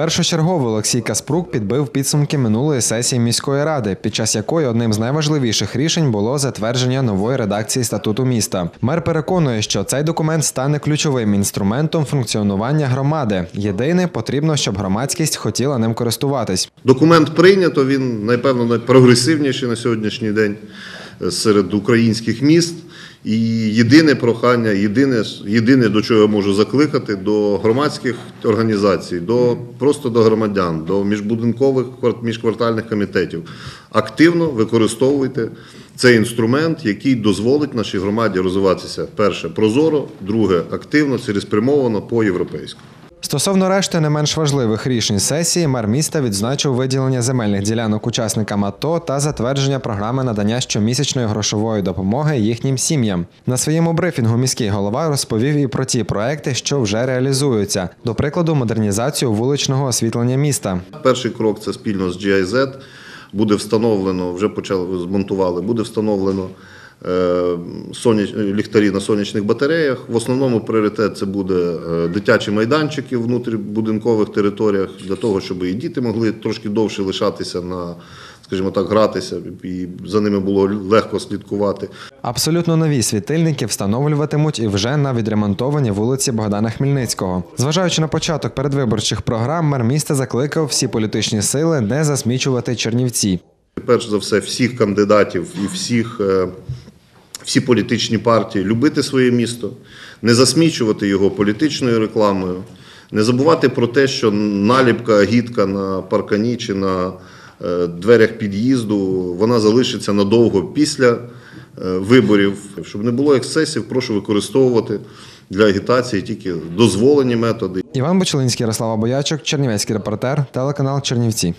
Першочергово Олексій Каспрук підбив підсумки минулої сесії міської ради, під час якої одним з найважливіших рішень було затвердження нової редакції статуту міста. Мер переконує, що цей документ стане ключовим інструментом функціонування громади. Єдине, потрібно, щоб громадськість хотіла ним користуватись. Документ прийнято, він, напевно, найпрогресивніший на сьогоднішній день серед українських міст. І єдине прохання, єдине, єдине, до чого я можу закликати, до громадських організацій, до, просто до громадян, до міжбудинкових квар- міжквартальних комітетів. Активно використовуйте цей інструмент, який дозволить нашій громаді розвиватися перше прозоро, друге активно, цілеспрямовано по європейську. Стосовно решти не менш важливих рішень сесії, мер міста відзначив виділення земельних ділянок учасникам АТО та затвердження програми надання щомісячної грошової допомоги їхнім сім'ям. На своєму брифінгу міський голова розповів і про ті проекти, що вже реалізуються. До прикладу, модернізацію вуличного освітлення міста. Перший крок це спільно з GIZ. Буде встановлено, вже почали змонтували, буде встановлено соняч, ліхтарі на сонячних батареях. В основному пріоритет це буде е, дитячі майданчики в внутрібудинкових територіях для того, щоб і діти могли трошки довше лишатися на, скажімо так, гратися, і за ними було легко слідкувати. Абсолютно нові світильники встановлюватимуть і вже на відремонтованій вулиці Богдана Хмельницького. Зважаючи на початок передвиборчих програм, мер міста закликав всі політичні сили не засмічувати Чернівці. Перш за все, всіх кандидатів і всіх, е, всі політичні партії любити своє місто, не засмічувати його політичною рекламою, не забувати про те, що наліпка, гідка на паркані чи на е, дверях під'їзду вона залишиться надовго після е, виборів. Щоб не було ексцесів, прошу використовувати для агітації тільки дозволені методи. Іван Бочелинський, Ярослава Боячок, Чернівецький репортер, телеканал Чернівці.